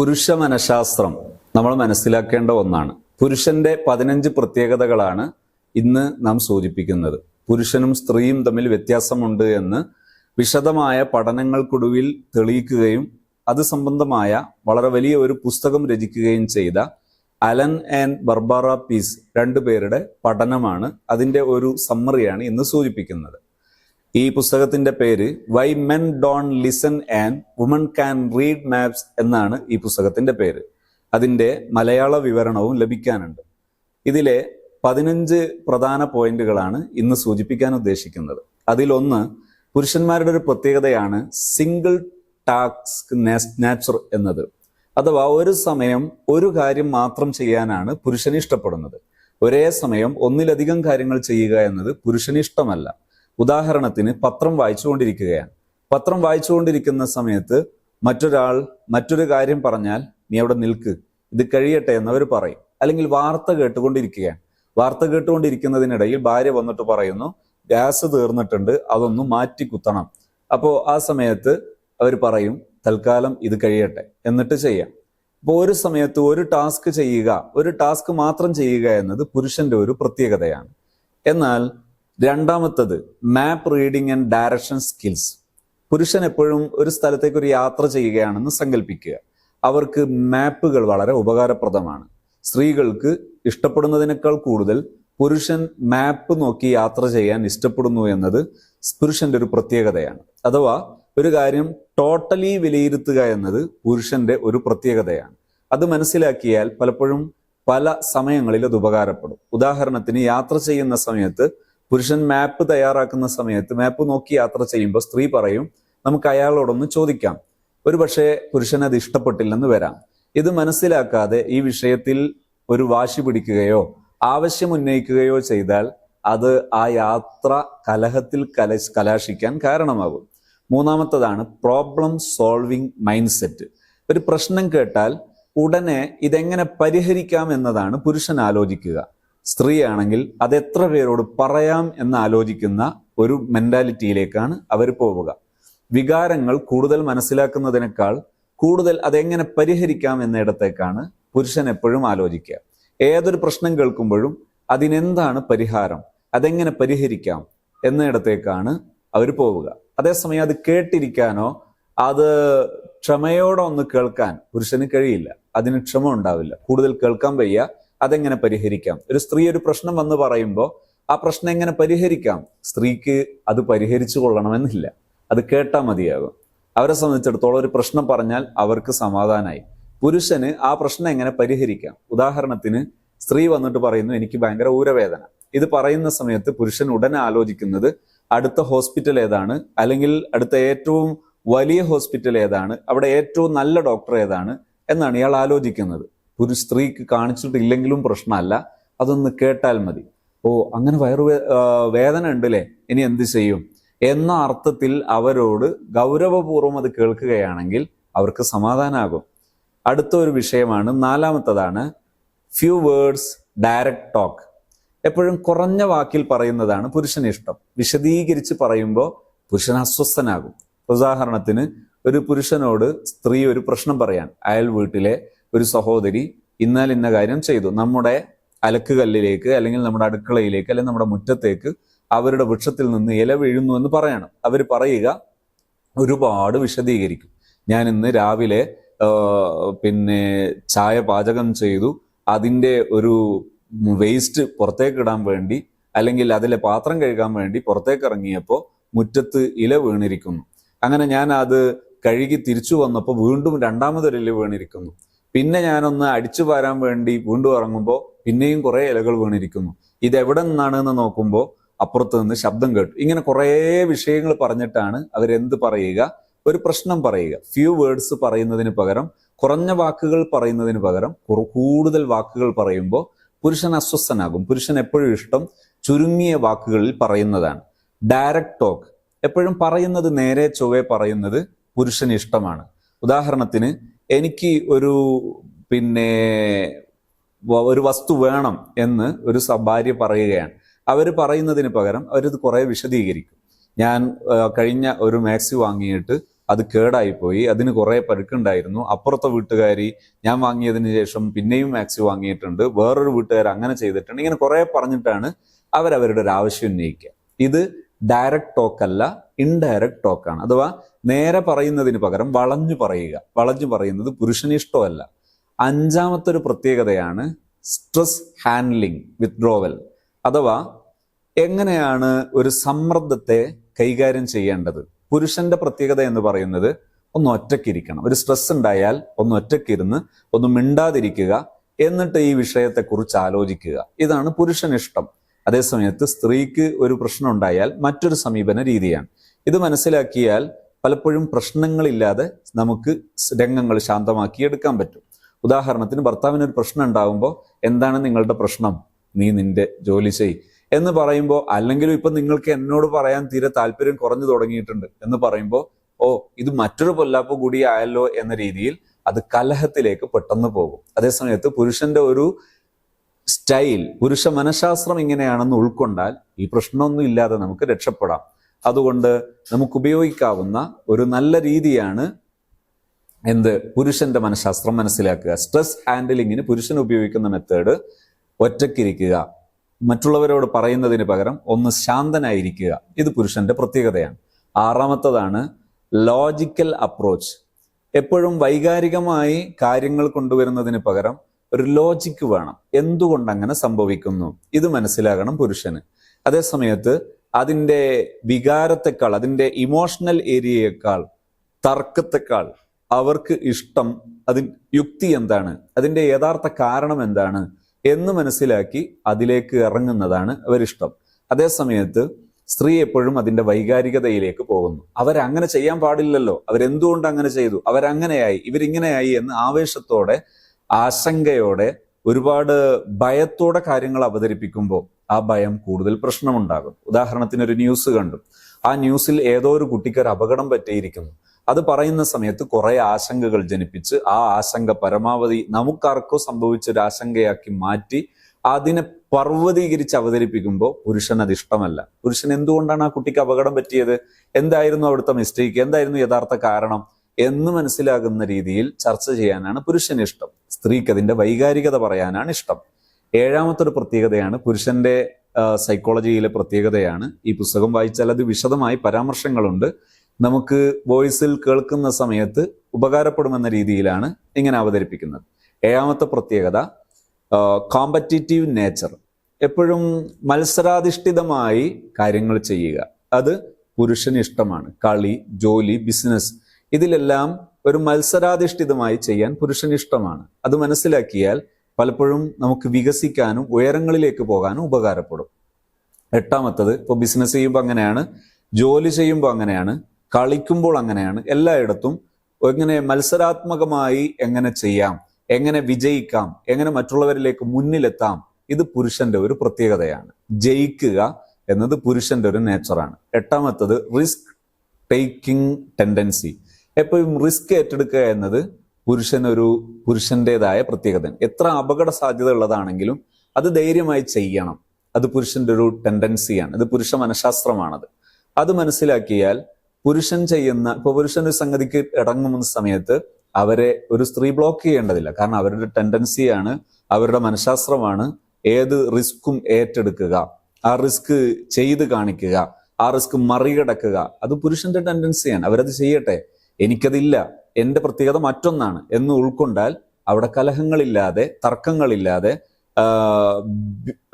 പുരുഷ മനഃശാസ്ത്രം നമ്മൾ മനസ്സിലാക്കേണ്ട ഒന്നാണ്. പുരുഷന്റെ പതിനഞ്ച് പ്രത്യേകതകളാണ് ഇന്ന് നാം സൂചിപ്പിക്കുന്നത്. പുരുഷനും സ്ത്രീയും തമ്മിൽ വ്യത്യാസമുണ്ട് എന്ന് വിശദമായ പഠനങ്ങൾക്കൊടുവിൽ തെളിയിക്കുകയും അത് സംബന്ധമായ വളരെ വലിയ ഒരു പുസ്തകം രചിക്കുകയും ചെയ്ത അലൻ ആൻഡ് ബർബാറ പീസ് രണ്ടുപേരുടെ പഠനമാണ്. അതിന്റെ ഒരു സമ്മറിയാണ് ഇന്ന് സൂചിപ്പിക്കുന്നത്. ഈ പുസ്തകത്തിന്റെ പേര് why men don't listen and women can't read maps എന്നാണ് ഈ പുസ്തകത്തിന്റെ പേര്. അതിന്റെ മലയാള വിവരണവും ലഭിക്കാനുണ്ട്. ഇതിലെ പതിനഞ്ച് പ്രധാന പോയിന്റുകളാണ് ഇന്ന് സൂചിപ്പിക്കാൻ ഉദ്ദേശിക്കുന്നത്. അതിലൊന്ന് പുരുഷന്മാരുടെ ഒരു പ്രത്യേകതയാണ് സിംഗിൾ ടാസ്ക് നാച്ചർ എന്നത്. അഥവാ ഒരു സമയം ഒരു കാര്യം മാത്രം ചെയ്യാനാണ് പുരുഷന് ഇഷ്ടപ്പെടുന്നത്. ഒരേ സമയം ഒന്നിലധികം കാര്യങ്ങൾ ചെയ്യുക എന്നത് പുരുഷന് ഇഷ്ടമല്ല. ഉദാഹരണത്തിന് പത്രം വായിച്ചുകൊണ്ടിരിക്കുകയാണ്. പത്രം വായിച്ചുകൊണ്ടിരിക്കുന്ന സമയത്ത് മറ്റൊരാൾ മറ്റൊരു കാര്യം പറഞ്ഞാൽ നീ അവിടെ നിൽക്ക് ഇത് കഴിയട്ടെ എന്നവർ പറയും. അല്ലെങ്കിൽ വാർത്ത കേട്ടുകൊണ്ടിരിക്കുകയാണ്. വാർത്ത കേട്ടുകൊണ്ടിരിക്കുന്നതിനിടയിൽ ഭാര്യ വന്നിട്ട് പറയുന്നു ഗ്യാസ് തീർന്നിട്ടുണ്ട് അതൊന്ന് മാറ്റി കുത്തണം. അപ്പോൾ ആ സമയത്ത് അവർ പറയും തൽക്കാലം ഇത് കഴിയട്ടെ എന്നിട്ട് ചെയ്യാം. ഇപ്പോൾ ഒരു സമയത്ത് ഒരു ടാസ്ക് ചെയ്യുക ഒരു ടാസ്ക് മാത്രം ചെയ്യുക എന്നത് പുരുഷന്റെ ഒരു പ്രത്യേകതയാണ്. എന്നാൽ രണ്ടാമത്തത് map reading and direction skills പുരുഷൻ എപ്പോഴും ഒരു സ്ഥലത്തേക്ക് ഒരു യാത്ര ചെയ്യുകയാണെന്ന് സങ്കല്പിക്കുക അവർക്ക് മാപ്പുകൾ വളരെ ഉപകാരപ്രദമാണ്. സ്ത്രീകൾക്ക് ഇഷ്ടപ്പെടുന്നതിനേക്കാൾ കൂടുതൽ പുരുഷൻ മാപ്പ് നോക്കി യാത്ര ചെയ്യാൻ ഇഷ്ടപ്പെടുന്നു എന്നത് പുരുഷന്റെ ഒരു പ്രത്യേകതയാണ്. അഥവാ ഒരു കാര്യം ടോട്ടലി വിലയിരുത്തുക എന്നത് പുരുഷന്റെ ഒരു പ്രത്യേകതയാണ്. അത് മനസ്സിലാക്കിയാൽ പലപ്പോഴും പല സമയങ്ങളിൽ അത് ഉപകാരപ്പെടും. ഉദാഹരണത്തിന് യാത്ര ചെയ്യുന്ന സമയത്ത് പുരുഷൻ മാപ്പ് തയ്യാറാക്കുന്ന സമയത്ത് മാപ്പ് നോക്കി യാത്ര ചെയ്യുമ്പോൾ സ്ത്രീ പറയും നമുക്ക് അയാളോടൊന്ന് ചോദിക്കാം. ഒരു പക്ഷേ പുരുഷൻ അത് ഇഷ്ടപ്പെട്ടില്ലെന്ന് വരാം. ഇത് മനസ്സിലാക്കാതെ ഈ വിഷയത്തിൽ ഒരു വാശി പിടിക്കുകയോ ആവശ്യം ഉന്നയിക്കുകയോ ചെയ്താൽ അത് ആ യാത്ര കലഹത്തിൽ കല കലാശിക്കാൻ കാരണമാകും. മൂന്നാമത്തതാണ് പ്രോബ്ലം സോൾവിംഗ് മൈൻഡ് സെറ്റ് ഒരു പ്രശ്നം കേട്ടാൽ ഉടനെ ഇതെങ്ങനെ പരിഹരിക്കാം എന്നതാണ് പുരുഷൻ ആലോചിക്കുക. സ്ത്രീയാണെങ്കിൽ അത് എത്ര പേരോട് പറയാം എന്ന് ആലോചിക്കുന്ന ഒരു മെന്റാലിറ്റിയിലേക്കാണ് അവർ പോവുക. വികാരങ്ങൾ കൂടുതൽ മനസ്സിലാക്കുന്നതിനേക്കാൾ കൂടുതൽ അതെങ്ങനെ പരിഹരിക്കാം എന്നിടത്തേക്കാണ് പുരുഷൻ എപ്പോഴും ആലോചിക്കുക. ഏതൊരു പ്രശ്നം കേൾക്കുമ്പോഴും അതിനെന്താണ് പരിഹാരം? അതെങ്ങനെ പരിഹരിക്കാം എന്നിടത്തേക്കാണ് അവർ പോവുക. അതേസമയം അത് കേട്ടിരിക്കാനോ അത് ക്ഷമയോടെ ഒന്ന് കേൾക്കാൻ പുരുഷന് കഴിയില്ല. അതിന് ക്ഷമ ഉണ്ടാവില്ല. കൂടുതൽ കേൾക്കാൻ വയ്യ. അതെങ്ങനെ പരിഹരിക്കാം? ഒരു സ്ത്രീ ഒരു പ്രശ്നം വന്ന് പറയുമ്പോൾ ആ പ്രശ്നം എങ്ങനെ പരിഹരിക്കാം? സ്ത്രീക്ക് അത് പരിഹരിച്ചു കൊള്ളണമെന്നില്ല. അത് കേട്ടാൽ മതിയാകും. അവരെ സംബന്ധിച്ചിടത്തോളം ഒരു പ്രശ്നം പറഞ്ഞാൽ അവർക്ക് സമാധാനമായി പുരുഷന് ആ പ്രശ്നം എങ്ങനെ പരിഹരിക്കാം? ഉദാഹരണത്തിന് സ്ത്രീ വന്നിട്ട് പറയുന്നു എനിക്ക് ഭയങ്കര ഊരവേദന. ഇത് പറയുന്ന സമയത്ത് പുരുഷൻ ഉടനെ ആലോചിക്കുന്നത് അടുത്ത ഹോസ്പിറ്റൽ ഏതാണ്? അല്ലെങ്കിൽ അടുത്ത ഏറ്റവും വലിയ ഹോസ്പിറ്റൽ ഏതാണ്? അവിടെ ഏറ്റവും നല്ല ഡോക്ടർ ഏതാണ്? എന്നാണ് ഇയാൾ ആലോചിക്കുന്നത്. ഒരു സ്ത്രീക്ക് കാണിച്ചിട്ടില്ലെങ്കിലും പ്രശ്നമല്ല അതൊന്ന് കേട്ടാൽ മതി. ഓ അങ്ങനെ വയറു വേദന ഉണ്ടല്ലേ? ഇനി എന്ത് ചെയ്യും? എന്ന അർത്ഥത്തിൽ അവരോട് ഗൗരവപൂർവം അത് കേൾക്കുകയാണെങ്കിൽ അവർക്ക് സമാധാനമാകും അടുത്ത ഒരു വിഷയമാണ് നാലാമത്തതാണ് ഫ്യൂ വേർഡ്സ് ഡയറക്റ്റ് ടോക്ക് എപ്പോഴും കുറഞ്ഞ വാക്കിൽ പറയുന്നതാണ് പുരുഷന് ഇഷ്ടം വിശദീകരിച്ച് പറയുമ്പോൾ പുരുഷൻ അസ്വസ്ഥനാകും. ഉദാഹരണത്തിന് ഒരു പുരുഷനോട് സ്ത്രീ ഒരു പ്രശ്നം പറയാൻ അയൽ വീട്ടിലെ ഒരു സഹോദരി ഇന്നാൽ ഇന്ന കാര്യം ചെയ്തു. നമ്മുടെ അലക്കുകല്ലിലേക്ക് അല്ലെങ്കിൽ നമ്മുടെ അടുക്കളയിലേക്ക് അല്ലെങ്കിൽ നമ്മുടെ മുറ്റത്തേക്ക് അവരുടെ വൃക്ഷത്തിൽ നിന്ന് ഇല വീഴുന്നു എന്ന് പറയണം. അവർ പറയുക ഒരുപാട് വിശദീകരിക്കും. ഞാൻ ഇന്ന് രാവിലെ പിന്നെ ചായ പാചകം ചെയ്തു. അതിന്റെ ഒരു വേസ്റ്റ് പുറത്തേക്ക് ഇടാൻ വേണ്ടി അല്ലെങ്കിൽ അതിലെ പാത്രം കഴുകാൻ വേണ്ടി പുറത്തേക്ക് ഇറങ്ങിയപ്പോൾ മുറ്റത്ത് ഇല വീണിരിക്കുന്നു. അങ്ങനെ ഞാൻ അത് കഴുകി തിരിച്ചു വന്നപ്പോൾ വീണ്ടും രണ്ടാമതൊരു ഇല വീണിരിക്കുന്നു. പിന്നെ ഞാനൊന്ന് അടിച്ചു പാരാൻ വേണ്ടി വീണ്ടും ഇറങ്ങുമ്പോൾ പിന്നെയും കുറേ ഇലകൾ വീണിരിക്കുന്നു. ഇത് എവിടെ നിന്നാണ് എന്ന് നോക്കുമ്പോൾ അപ്പുറത്ത് നിന്ന് ശബ്ദം കേട്ടു. ഇങ്ങനെ കുറേ വിഷയങ്ങൾ പറഞ്ഞിട്ടാണ് അവരെന്ത് പറയുക? ഒരു പ്രശ്നം പറയുക. ഫ്യൂ വേർഡ്സ് പറയുന്നതിന് പകരം കുറഞ്ഞ വാക്കുകൾ പറയുന്നതിന് പകരം കൂടുതൽ വാക്കുകൾ പറയുമ്പോൾ പുരുഷൻ അസ്വസ്ഥനാകും. പുരുഷൻ എപ്പോഴും ഇഷ്ടം ചുരുങ്ങിയ വാക്കുകളിൽ പറയുന്നതാണ്. ഡയറക്റ്റ് ടോക്ക് എപ്പോഴും പറയുന്നത് നേരെ ചൊവ്വേ പറയുന്നത് പുരുഷന് ഇഷ്ടമാണ്. ഉദാഹരണത്തിന് എനിക്ക് ഒരു പിന്നെ ഒരു വസ്തു വേണം എന്ന് ഒരു ഭാര്യ പറയുകയാണ്. അവർ പറയുന്നതിന് പകരം അവരിത് കുറേ വിശദീകരിക്കും. ഞാൻ കഴിഞ്ഞ ഒരു മാക്സി വാങ്ങിയിട്ട് അത് കേടായിപ്പോയി. അതിന് കുറെ പരുക്കുണ്ടായിരുന്നു. അപ്പുറത്തെ വീട്ടുകാരി ഞാൻ വാങ്ങിയതിന് ശേഷം പിന്നെയും മാക്സി വാങ്ങിയിട്ടുണ്ട്. വേറൊരു വീട്ടുകാർ അങ്ങനെ ചെയ്തിട്ടുണ്ട്. ഇങ്ങനെ കുറേ പറഞ്ഞിട്ടാണ് അവരവരുടെ ഒരു ആവശ്യം ഉന്നയിക്കുക. ഇത് ഡയറക്റ്റ് ടോക്ക് അല്ല ഇൻഡയറക്റ്റ് ടോക്കാണ്. അഥവാ നേരെ പറയുന്നതിന് പകരം വളഞ്ഞു പറയുക. വളഞ്ഞു പറയുന്നത് പുരുഷന് ഇഷ്ടമല്ല. അഞ്ചാമത്തെ ഒരു പ്രത്യേകതയാണ് സ്ട്രെസ് ഹാൻഡ്ലിംഗ് വിത്ഡ്രോവൽ അഥവാ എങ്ങനെയാണ് ഒരു സമ്മർദ്ദത്തെ കൈകാര്യം ചെയ്യേണ്ടത്? പുരുഷന്റെ പ്രത്യേകത എന്ന് പറയുന്നത് ഒന്ന് ഒറ്റക്കിരിക്കണം. ഒരു സ്ട്രെസ് ഉണ്ടായാൽ ഒന്ന് ഒറ്റക്കിരുന്ന് ഒന്ന് മിണ്ടാതിരിക്കുക. എന്നിട്ട് ഈ വിഷയത്തെക്കുറിച്ച് ആലോചിക്കുക. ഇതാണ് പുരുഷൻ ഇഷ്ടം. അതേസമയത്ത് സ്ത്രീക്ക് ഒരു പ്രശ്നം ഉണ്ടായാൽ മറ്റൊരു സമീപന രീതിയാണ്. ഇത് മനസ്സിലാക്കിയാൽ പലപ്പോഴും പ്രശ്നങ്ങളില്ലാതെ നമുക്ക് രംഗങ്ങൾ ശാന്തമാക്കി എടുക്കാൻ പറ്റും. ഉദാഹരണത്തിന് ഭർത്താവിന് ഒരു പ്രശ്നം ഉണ്ടാകുമ്പോൾ എന്താണ് നിങ്ങളുടെ പ്രശ്നം? നീ നിന്റെ ജോലി ചെയ് എന്ന് പറയുമ്പോൾ അല്ലെങ്കിലും ഇപ്പം നിങ്ങൾക്ക് എന്നോട് പറയാൻ തീരെ താല്പര്യം കുറഞ്ഞു തുടങ്ങിയിട്ടുണ്ട് എന്ന് പറയുമ്പോൾ ഓ ഇത് മറ്റൊരു പൊല്ലാപ്പ് കൂടി ആയല്ലോ എന്ന രീതിയിൽ അത് കലഹത്തിലേക്ക് പെട്ടെന്ന് പോകും. അതേസമയത്ത് പുരുഷന്റെ ഒരു സ്റ്റൈൽ പുരുഷ മനഃശാസ്ത്രം ഇങ്ങനെയാണെന്ന് ഉൾക്കൊണ്ടാൽ ഈ പ്രശ്നമൊന്നും ഇല്ലാതെ നമുക്ക് രക്ഷപ്പെടാം. അതുകൊണ്ട് നമുക്ക് ഉപയോഗിക്കാവുന്ന ഒരു നല്ല രീതിയാണ് എന്ത് പുരുഷന്റെ മനഃശാസ്ത്രം മനസ്സിലാക്കുക. സ്ട്രെസ് ഹാൻഡിലിങ്ങിന് പുരുഷൻ ഉപയോഗിക്കുന്ന മെത്തേഡ് ഒറ്റക്കിരിക്കുക. മറ്റുള്ളവരോട് പറയുന്നതിന് പകരം ഒന്ന് ശാന്തനായിരിക്കുക. ഇത് പുരുഷന്റെ പ്രത്യേകതയാണ്. ആറാമത്തതാണ് ലോജിക്കൽ അപ്രോച്ച് എപ്പോഴും വൈകാരികമായി കാര്യങ്ങൾ കൊണ്ടുവരുന്നതിന് പകരം ഒരു ലോജിക്ക് വേണം. എന്തുകൊണ്ട് അങ്ങനെ സംഭവിക്കുന്നു? ഇത് മനസ്സിലാകണം പുരുഷന്. അതേസമയത്ത് അതിന്റെ വികാരത്തെക്കാൾ അതിന്റെ ഇമോഷണൽ ഏരിയയേക്കാൾ തർക്കത്തെക്കാൾ അവർക്ക് ഇഷ്ടം അതിൻ യുക്തി എന്താണ് അതിന്റെ യഥാർത്ഥ കാരണം എന്താണ് എന്ന് മനസ്സിലാക്കി അതിലേക്ക് ഇറങ്ങുന്നതാണ് അവരിഷ്ടം. അതേസമയത്ത് സ്ത്രീ എപ്പോഴും അതിന്റെ വൈകാരികതയിലേക്ക് പോകുന്നു. അവരങ്ങനെ ചെയ്യാൻ പാടില്ലല്ലോ. അവരെന്തുകൊണ്ട് അങ്ങനെ ചെയ്തു? അവരങ്ങനെയായി. ഇവരിങ്ങനെയായി എന്ന് ആവേശത്തോടെ ആശങ്കയോടെ ഒരുപാട് ഭയത്തോടെ കാര്യങ്ങൾ അവതരിപ്പിക്കുമ്പോൾ ആ ഭയം കൂടുതൽ പ്രശ്നമുണ്ടാകും. ഉദാഹരണത്തിന് ഒരു ന്യൂസ് കണ്ടു. ആ ന്യൂസിൽ ഏതോ ഒരു കുട്ടിക്ക് ഒരു അപകടം പറ്റിയിരിക്കുന്നു. അത് പറയുന്ന സമയത്ത് കുറെ ആശങ്കകൾ ജനിപ്പിച്ച് ആ ആശങ്ക പരമാവധി നമുക്കാർക്കോ സംഭവിച്ച ഒരു ആശങ്കയാക്കി മാറ്റി അതിനെ പർവതീകരിച്ച് അവതരിപ്പിക്കുമ്പോൾ പുരുഷൻ അത് ഇഷ്ടമല്ല. പുരുഷൻ എന്തുകൊണ്ടാണ് ആ കുട്ടിക്ക് അപകടം പറ്റിയത്? എന്തായിരുന്നു അവിടുത്തെ മിസ്റ്റേക്ക് എന്തായിരുന്നു യഥാർത്ഥ കാരണം? എന്ന് മനസ്സിലാകുന്ന രീതിയിൽ ചർച്ച ചെയ്യാനാണ് പുരുഷന് ഇഷ്ടം. സ്ത്രീക്ക് അതിന്റെ വൈകാരികത പറയാനാണ് ഇഷ്ടം. ഏഴാമത്തെ ഒരു പ്രത്യേകതയാണ് പുരുഷന്റെ സൈക്കോളജിയിലെ പ്രത്യേകതയാണ്. ഈ പുസ്തകം വായിച്ചാൽ അത് വിശദമായി പരാമർശങ്ങളുണ്ട്. നമുക്ക് വോയിസിൽ കേൾക്കുന്ന സമയത്ത് ഉപകാരപ്പെടുമെന്ന രീതിയിലാണ് ഇങ്ങനെ അവതരിപ്പിക്കുന്നത്. ഏഴാമത്തെ പ്രത്യേകത കോമ്പറ്റീറ്റീവ് നേച്ചർ എപ്പോഴും മത്സരാധിഷ്ഠിതമായി കാര്യങ്ങൾ ചെയ്യുക. അത് പുരുഷന് ഇഷ്ടമാണ്. കളി ജോലി ബിസിനസ് ഇതിലെല്ലാം ഒരു മത്സരാധിഷ്ഠിതമായി ചെയ്യാൻ പുരുഷന് ഇഷ്ടമാണ്. അത് മനസ്സിലാക്കിയാൽ പലപ്പോഴും നമുക്ക് വികസിക്കാനും ഉയരങ്ങളിലേക്ക് പോകാനും ഉപകാരപ്പെടും. എട്ടാമത്തത് ഇപ്പോൾ ബിസിനസ് ചെയ്യുമ്പോൾ അങ്ങനെയാണ് ജോലി ചെയ്യുമ്പോൾ അങ്ങനെയാണ് കളിക്കുമ്പോൾ അങ്ങനെയാണ് എല്ലായിടത്തും എങ്ങനെ മത്സരാത്മകമായി എങ്ങനെ ചെയ്യാം എങ്ങനെ വിജയിക്കാം എങ്ങനെ മറ്റുള്ളവരിലേക്ക് മുന്നിലെത്താം ഇത് പുരുഷന്റെ ഒരു പ്രത്യേകതയാണ്. ജയിക്കുക എന്നത് പുരുഷന്റെ ഒരു നേച്ചറാണ് എട്ടാമത്തത് റിസ്ക് ടേക്കിംഗ് ടെൻഡൻസി എപ്പോഴും റിസ്ക് ഏറ്റെടുക്കുക എന്നത് പുരുഷനൊരു പുരുഷന്റേതായ പ്രത്യേകത എത്ര അപകട സാധ്യത ഉള്ളതാണെങ്കിലും അത് ധൈര്യമായി ചെയ്യണം. അത് പുരുഷന്റെ ഒരു ടെൻഡൻസിയാണ്. ഇത് പുരുഷ മനഃശാസ്ത്രമാണത്. അത് മനസ്സിലാക്കിയാൽ പുരുഷൻ ചെയ്യുന്ന ഇപ്പൊ പുരുഷൻ ഒരു സംഗതിക്ക് ഇടങ്ങുന്ന സമയത്ത് അവരെ ഒരു സ്ത്രീ ബ്ലോക്ക് ചെയ്യേണ്ടതില്ല. കാരണം അവരുടെ ടെൻഡൻസിയാണ് അവരുടെ മനഃശാസ്ത്രമാണ് ഏത് റിസ്ക്കും ഏറ്റെടുക്കുക ആ റിസ്ക് ചെയ്ത് കാണിക്കുക ആ റിസ്ക് മറികടക്കുക. അത് പുരുഷന്റെ ടെൻഡൻസിയാണ്. അവരത് ചെയ്യട്ടെ. എനിക്കതില്ല. എന്റെ പ്രത്യേകത മറ്റൊന്നാണ് എന്ന് ഉൾക്കൊണ്ടാൽ അവിടെ കലഹങ്ങളില്ലാതെ തർക്കങ്ങളില്ലാതെ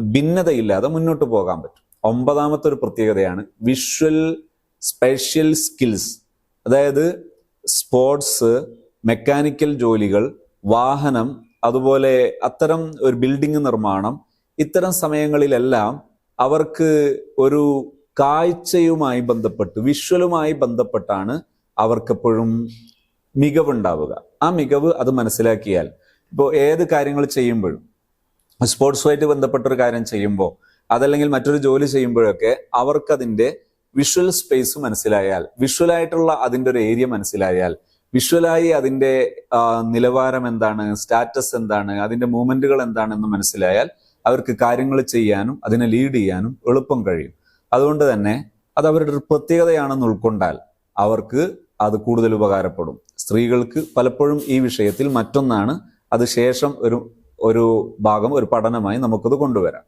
ഭിന്നതയില്ലാതെ മുന്നോട്ട് പോകാൻ പറ്റും. ഒമ്പതാമത്തെ ഒരു പ്രത്യേകതയാണ് വിഷ്വൽ സ്പെഷ്യൽ സ്കിൽസ് അതായത് സ്പോർട്സ് മെക്കാനിക്കൽ ജോലികൾ വാഹനം അതുപോലെ അത്തരം ഒരു ബിൽഡിംഗ് നിർമ്മാണം ഇത്തരം സമയങ്ങളിലെല്ലാം അവർക്ക് ഒരു കാഴ്ചയുമായി ബന്ധപ്പെട്ട് വിഷ്വലുമായി ബന്ധപ്പെട്ടാണ് അവർക്കെപ്പോഴും മികവുണ്ടാവുക. ആ മികവ് അത് മനസ്സിലാക്കിയാൽ ഇപ്പോൾ ഏത് കാര്യങ്ങൾ ചെയ്യുമ്പോഴും സ്പോർട്സുമായിട്ട് ബന്ധപ്പെട്ട ഒരു കാര്യം ചെയ്യുമ്പോൾ അതല്ലെങ്കിൽ മറ്റൊരു ജോലി ചെയ്യുമ്പോഴൊക്കെ അവർക്കതിന്റെ വിഷ്വൽ സ്പേസ് മനസ്സിലായാൽ വിഷ്വലായിട്ടുള്ള അതിന്റെ ഒരു ഏരിയ മനസ്സിലായാൽ വിഷ്വലായി അതിന്റെ നിലവാരം എന്താണ് സ്റ്റാറ്റസ് എന്താണ് അതിന്റെ മൂവ്മെന്റുകൾ എന്താണെന്ന് മനസ്സിലായാൽ അവർക്ക് കാര്യങ്ങൾ ചെയ്യാനും അതിനെ ലീഡ് ചെയ്യാനും എളുപ്പം കഴിയും. അതുകൊണ്ട് തന്നെ അത് അവരുടെ ഒരു പ്രത്യേകതയാണെന്ന് ഉൾക്കൊണ്ടാൽ അവർക്ക് അത് കൂടുതൽ ഉപകാരപ്പെടും. സ്ത്രീകൾക്ക് പലപ്പോഴും ഈ വിഷയത്തിൽ മറ്റൊന്നാണ്. അത് ശേഷം ഒരു ഒരു ഭാഗം ഒരു പഠനമായി നമുക്കത് കൊണ്ടുവരാം.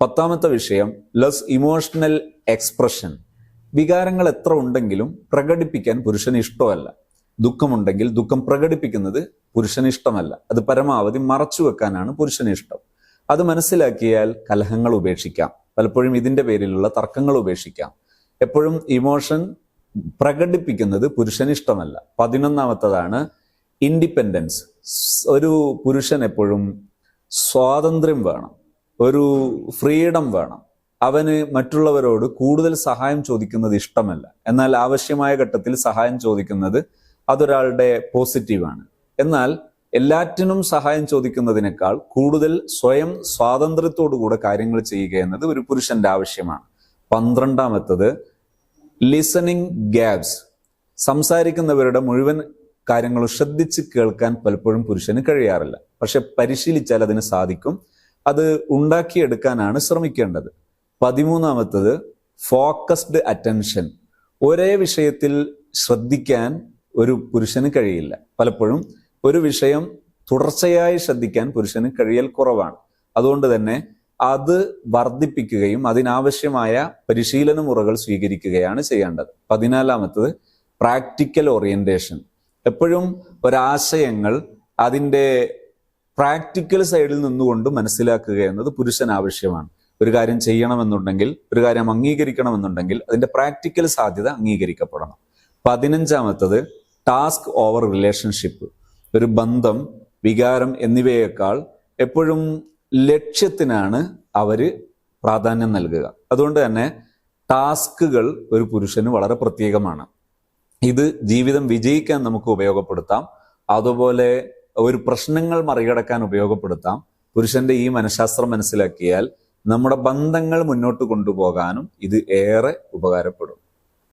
പത്താമത്തെ വിഷയം ലെസ് ഇമോഷണൽ എക്സ്പ്രഷൻ വികാരങ്ങൾ എത്ര ഉണ്ടെങ്കിലും പ്രകടിപ്പിക്കാൻ പുരുഷന് ഇഷ്ടമല്ല. ദുഃഖമുണ്ടെങ്കിൽ ദുഃഖം പ്രകടിപ്പിക്കുന്നത് പുരുഷന് ഇഷ്ടമല്ല. അത് പരമാവധി മറച്ചു വെക്കാനാണ് പുരുഷന് ഇഷ്ടം. അത് മനസ്സിലാക്കിയാൽ കലഹങ്ങൾ ഉപേക്ഷിക്കാം. പലപ്പോഴും ഇതിന്റെ പേരിലുള്ള തർക്കങ്ങൾ ഉപേക്ഷിക്കാം. എപ്പോഴും ഇമോഷൻ പ്രകടിപ്പിക്കുന്നത് പുരുഷനിഷ്ടമല്ല പതിനൊന്നാമത്തതാണ് ഇൻഡിപെൻഡൻസ്. ഒരു പുരുഷൻ എപ്പോഴും സ്വാതന്ത്ര്യം വേണം. ഒരു ഫ്രീഡം വേണം. അവന് മറ്റുള്ളവരോട് കൂടുതൽ സഹായം ചോദിക്കുന്നത് ഇഷ്ടമല്ല. എന്നാൽ ആവശ്യമായ ഘട്ടത്തിൽ സഹായം ചോദിക്കുന്നത് അതൊരാളുടെ പോസിറ്റീവാണ് എന്നാൽ എല്ലാറ്റിനും സഹായം ചോദിക്കുന്നതിനേക്കാൾ കൂടുതൽ സ്വയം സ്വാതന്ത്ര്യത്തോടുകൂടെ കാര്യങ്ങൾ ചെയ്യുക എന്നത് ഒരു പുരുഷന്റെ ആവശ്യമാണ്. പന്ത്രണ്ടാമത്തത് ലിസണിങ് ഗ്യാപ്സ് സംസാരിക്കുന്നവരുടെ മുഴുവൻ കാര്യങ്ങളും ശ്രദ്ധിച്ച് കേൾക്കാൻ പലപ്പോഴും പുരുഷന് കഴിയാറില്ല. പക്ഷെ പരിശീലിച്ചാൽ അതിന് സാധിക്കും. അത് ഉണ്ടാക്കിയെടുക്കാനാണ് ശ്രമിക്കേണ്ടത്. പതിമൂന്നാമത്തത് ഫോക്കസ്ഡ് അറ്റൻഷൻ ഒരേ വിഷയത്തിൽ ശ്രദ്ധിക്കാൻ ഒരു പുരുഷന് കഴിയില്ല. പലപ്പോഴും ഒരു വിഷയം തുടർച്ചയായി ശ്രദ്ധിക്കാൻ പുരുഷന് കഴിയൽ കുറവാണ്. അതുകൊണ്ട് തന്നെ അത് വർദ്ധിപ്പിക്കുകയും അതിനാവശ്യമായ പരിശീലന മുറകൾ സ്വീകരിക്കുകയാണ് ചെയ്യേണ്ടത്. പതിനാലാമത്തത് പ്രാക്ടിക്കൽ ഓറിയന്റേഷൻ. എപ്പോഴും ഒരാശയങ്ങൾ അതിന്റെ പ്രാക്ടിക്കൽ സൈഡിൽ നിന്നുകൊണ്ട് മനസ്സിലാക്കുക എന്നത് പുരുഷൻ ആവശ്യമാണ് ഒരു കാര്യം ചെയ്യണമെന്നുണ്ടെങ്കിൽ ഒരു കാര്യം അംഗീകരിക്കണമെന്നുണ്ടെങ്കിൽ അതിന്റെ പ്രാക്ടിക്കൽ സാധ്യത അംഗീകരിക്കപ്പെടണം. പതിനഞ്ചാമത്തത് ടാസ്ക് ഓവർ റിലേഷൻഷിപ്പ്. ഒരു ബന്ധം വികാരം എന്നിവയേക്കാൾ എപ്പോഴും ലക്ഷ്യത്തിനാണ് അവർ പ്രാധാന്യം നൽകുക. അതുകൊണ്ട് തന്നെ ടാസ്കുകൾ ഒരു പുരുഷന് വളരെ പ്രത്യേകമാണ്. ഇത് ജീവിതം വിജയിക്കാൻ നമുക്ക് ഉപയോഗപ്പെടുത്താം. അതുപോലെ ഒരു പ്രശ്നങ്ങൾ മറികടക്കാൻ ഉപയോഗപ്പെടുത്താം. പുരുഷന്റെ ഈ മനഃശാസ്ത്രം മനസ്സിലാക്കിയാൽ നമ്മുടെ ബന്ധങ്ങൾ മുന്നോട്ട് കൊണ്ടുപോകാനും ഇത് ഏറെ ഉപകാരപ്പെടും.